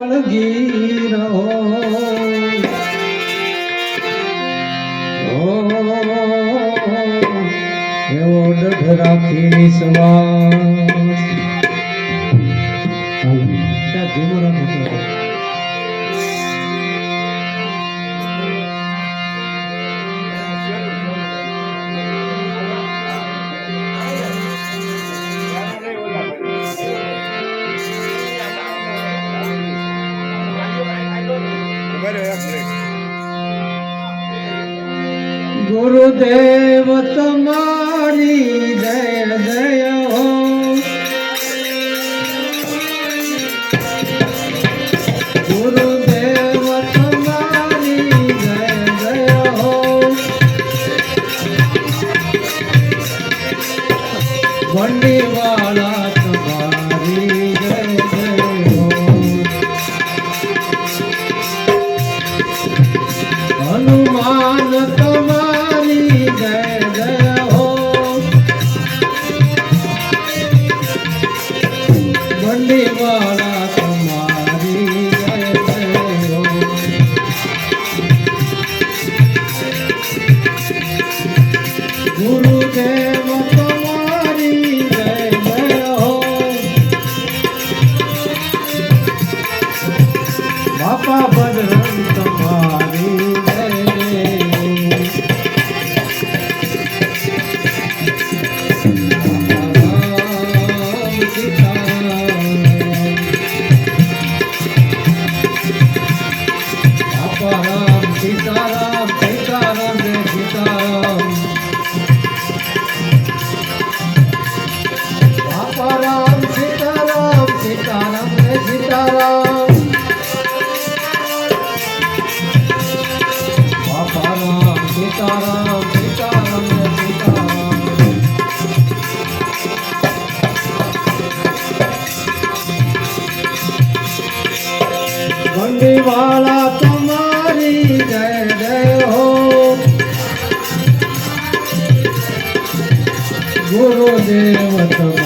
અળગી રહો. એવો દઢ રાખી નિશ્વાસ ગુરુદેવ તમારી જય જય હો. ગુરુદેવ તમારી જય જય હો. બંદીવાળા તમારી જય જય હો. ગુરુદેવ તમારી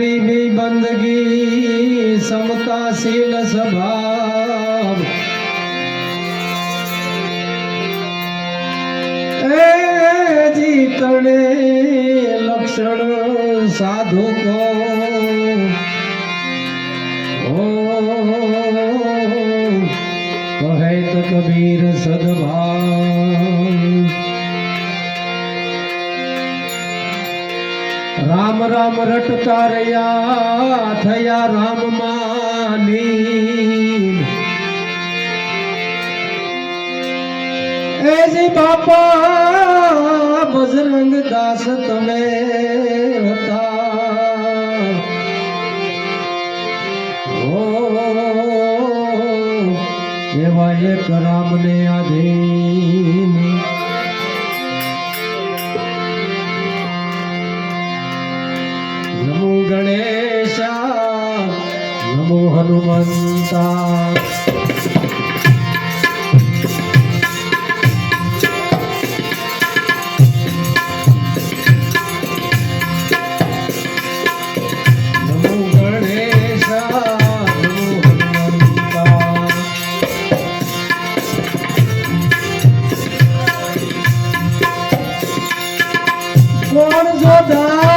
ગરીબી બંદગી સમતાશીલ સ્વભાવ એ જીતણે લક્ષણ સાધુ કો રામ રટતા રહ્યા થયા રામ માની. એજી બાપા બજરંગ દાસ તમે હતા. એવા એક રામને આધીન હનુમંતા કોણ જોધા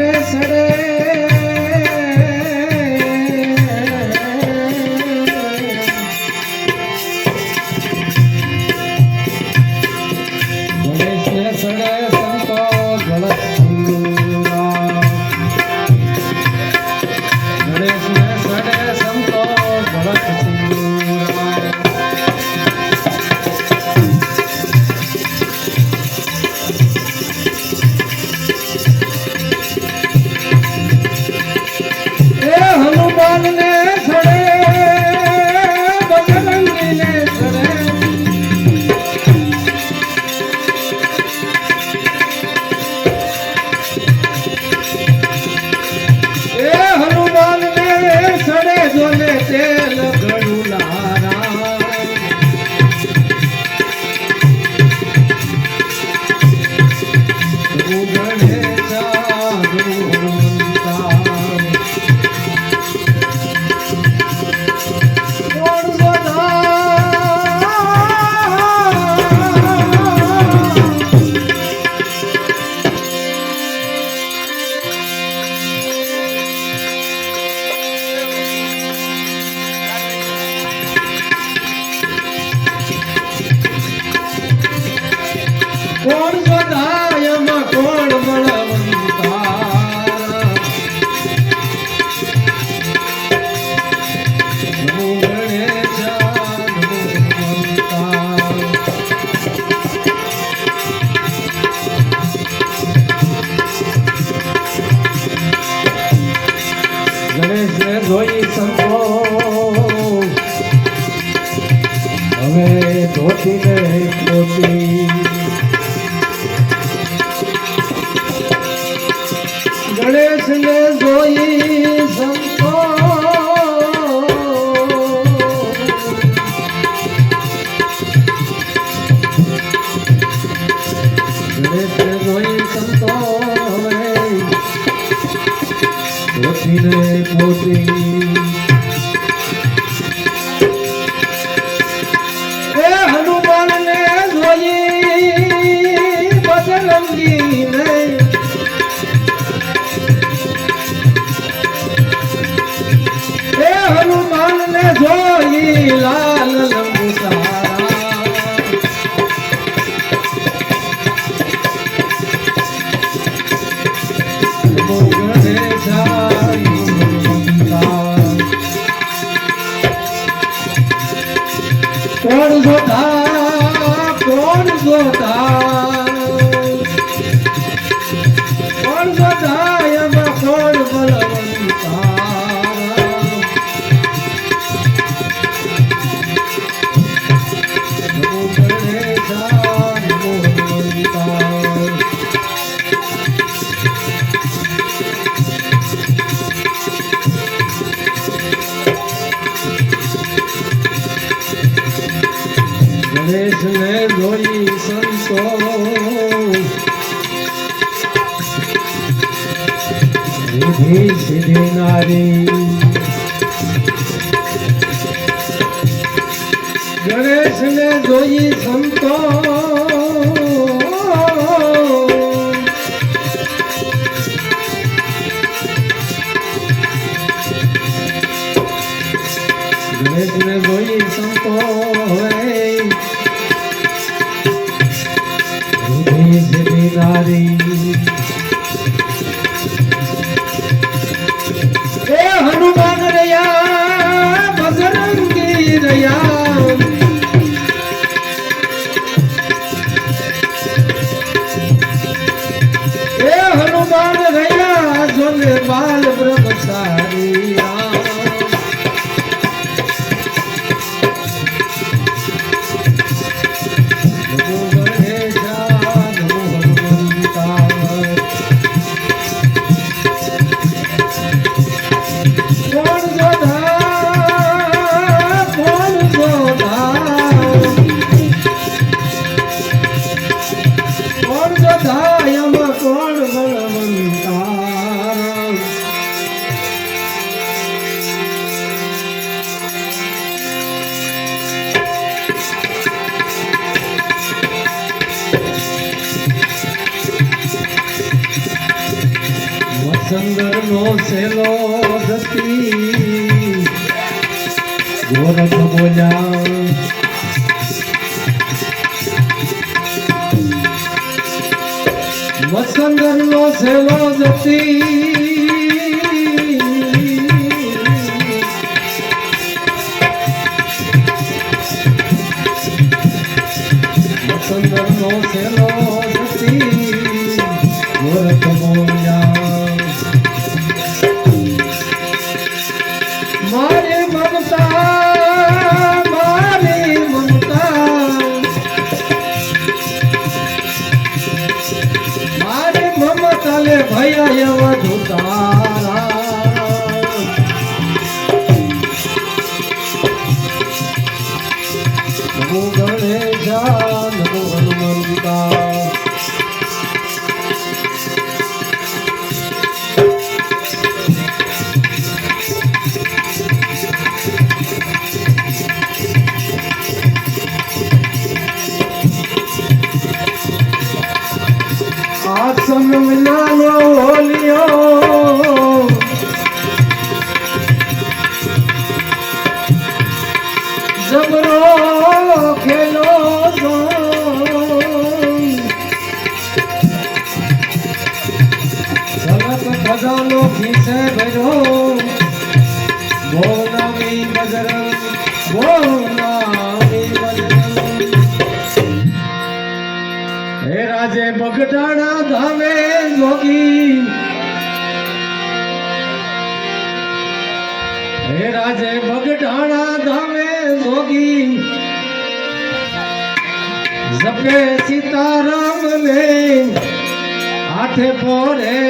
nessa સંભો હવે જોઈ સંતો ગણેશ જોઈ સંતો હવે ધોતી ને ખોટી રીધે સિદ્ધિનારી ગણેશને જોઈ સંતો ગણેશને જોઈ સંતો હોય. રીધે સિદ્ધિનારી નો સેલો જતી ગોરખ બોલ્યા વસંદર નો સેલો જતી લે ભર્યો. બોનામી બજરંગ બોનામી બજરંગ. હે રાજે બગડાણા ધામે જોગી. હે રાજે બગડાણા ધામે જોગી. જપે સીતારામ ને આઠે પોરે